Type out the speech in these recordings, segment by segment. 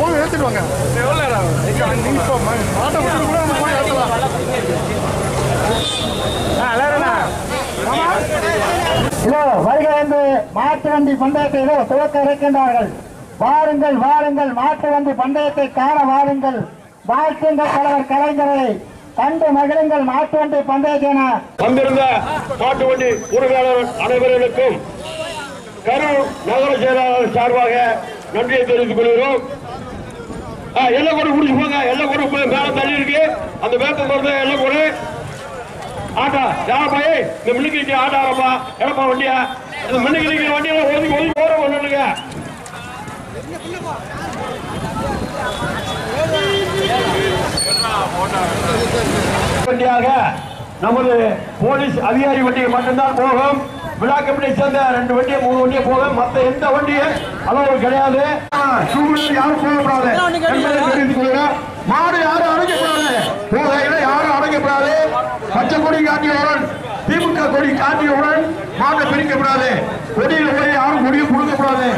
போய் ஏற்றிட்டு வாங்க மாட்டை விட்டு கூட நம்ம போய் வந்து மாட்டு வண்டி பந்தயத்தை துவக்க இருக்கின்றார்கள் வாருங்கள் வாருங்கள் மாட்டு வண்டி பந்தயத்தை காண வாருங்கள். வாழ்த்துங்கள் தலைவர் கலைஞரை. பண்டு மகிழுங்கள் மாட்டு வண்டி பந்தயத்தின. வந்திருந்த மாட்டு வண்டி உரிமையாளர் அனைவர்களுக்கும் கரூர் நகர செயலாளர் சார்பாக நன்றியை தெரிவித்துக் கொள்கிறோம். ஆ, கூட முடிச்சு போங்க. எல்லை கூட போய் மேல தள்ளி இருக்கு. அந்த வேப்ப மருந்து எல்லை கூட. ஆட்டா யார் இந்த மின்னுக்கு நிக்கிற ஆட்டா ஆரம்பா எடப்பா வண்டியா? இந்த மின்னுக்கு வண்டியெல்லாம் வண்டியில ஒதுக்கி ஒதுக்கி போற ஒண்ணுங்க வண்டியாக நமது போலீஸ் அதிகாரி வண்டி மட்டும்தான் போகும். விழா கமிட்டியை சேர்ந்த ரெண்டு வண்டியை மூணு வண்டியை போகும். மத்த எந்த வண்டியும் அளவு கிடையாது. யாரும் போகக்கூடாது. மாடு யாரும் அடைக்கப்படாது. போகையில யாரும் அடைக்கப்படாது. பச்சை கொடி காட்டியவுடன் திமுக கொடி காட்டியவுடன் மாட்டை பிரிக்கப்படாது. கொடியில போய் யாரும் கொடியை கொடுக்கக்கூடாது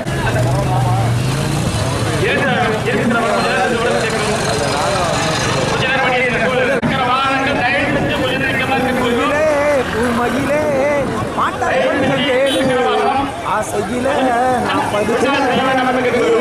Sige na. Pwede ka na.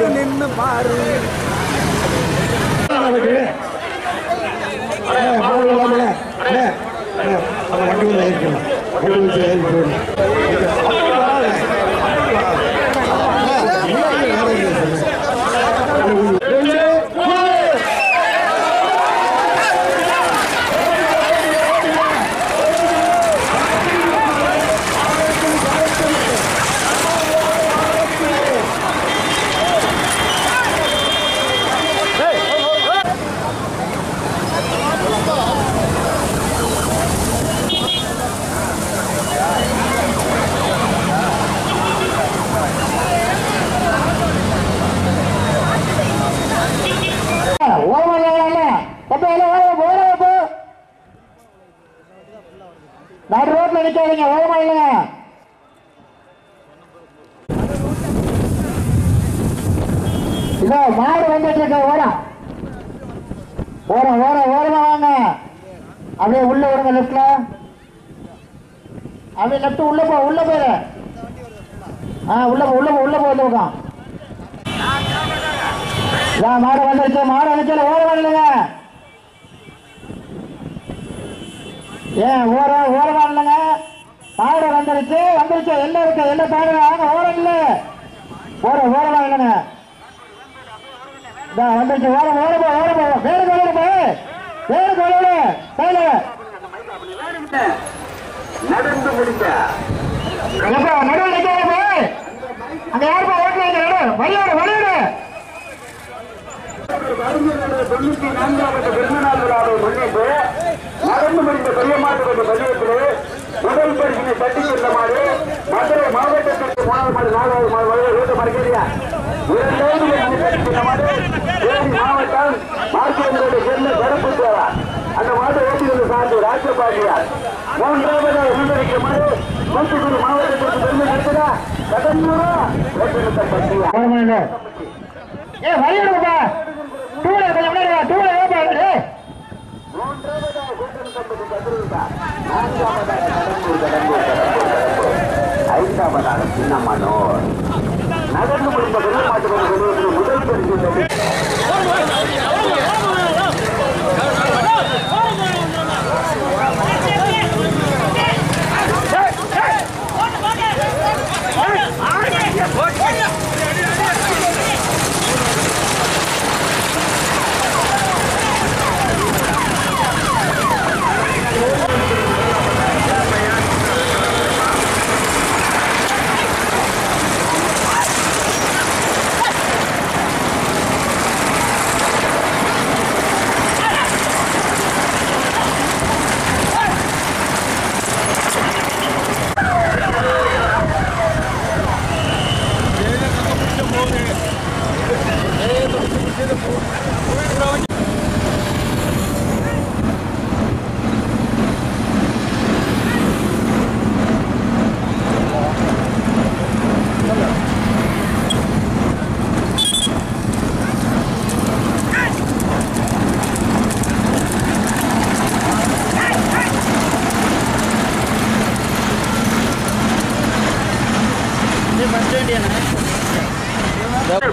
நடு ஓரமா இல்லைங்க இதோ மாடு வந்துட்டு இருக்க ஓரம் ஓரம் ஓரம் ஓரமா வாங்க. அப்படியே உள்ள விடுங்க லெப்ட்ல அப்படியே லெப்ட் உள்ள போ உள்ள போயிரு. ஆ உள்ள போ உள்ள போ உள்ள போ உள்ள பக்கம் மாடு வந்துருச்சு மாடு வந்துச்சு ஓரம் இல்லைங்க ஏன் ஓரம் ஓரமா இல்லைங்க மாடு வந்துருச்சு. வந்துருச்சு. எல்லாம் இருக்கு? எல்லாம் தாங்க வாங்க ஓரம் இல்லை ஓரம் ஓரமா இல்லைங்க. வந்துருச்சு. ஓரம் ஓரம் ஓரம். வேறு கோலம் வேறு கோலம் கையில நடந்து எப்பா நடுவில் அங்க யாருப்பா? ஓட்டு வைக்க நடு வழியோடு வழியோடு தொண்ணூத்தி நான்காவது பிறந்தநாள் விழாவை முன்னிட்டு நடந்து முடிந்த கொஞ்சம் பள்ளியத்திலே முதல் பரிசினை தட்டி செல்லுமாறு மதுரை மாவட்டத்திற்கு மூணாவது மாடு நாலாவது மாடு வரை வீட்டு மறுக்கிறீங்க. இரண்டாவது தேனி மாவட்டம் மார்க்கெட்டோட சேர்ந்த கருப்பு தேவா அந்த மாட்டை ஓட்டிகள் சார்ந்து ராஜபாண்டியார். மூன்றாவதாக முன்னெடுக்குமாறு தூத்துக்குடி மாவட்டத்திற்கு பெருமை இருக்கிற கடந்தூரா ஏ வழியோடுப்பா டூ வீலர் கொஞ்சம் முன்னாடி வா டூ வீலர் ஏப்பா ஏய் ஐந்தாவதாக சின்னமனோர் நகர்ந்து முடிந்த பெருமாட்டு முதல் பரிசு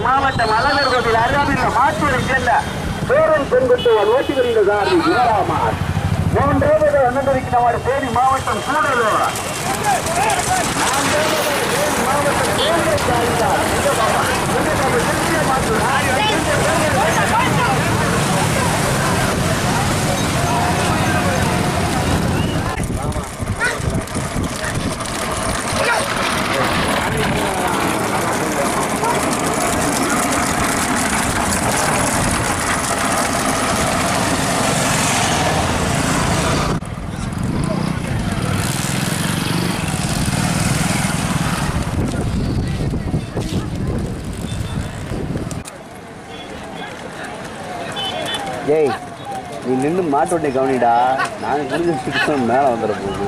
மாவட்டம் அளநர் கோவில் அருகாமையில் மாற்றூரை சேர்ந்த பேரன் பெண்குட்டுவால் ஓட்டி வருகிற சாரதி வீராமார் மூன்றாவது அண்ணந்திருக்கிறவர் தேனி மாவட்டம் கூடலூர். மாவட்டம் ஏய் நீ நின்று மாட்டு வண்டி கவனிடா. நாங்கள் புரிஞ்சு மேலே வந்துட போகுது.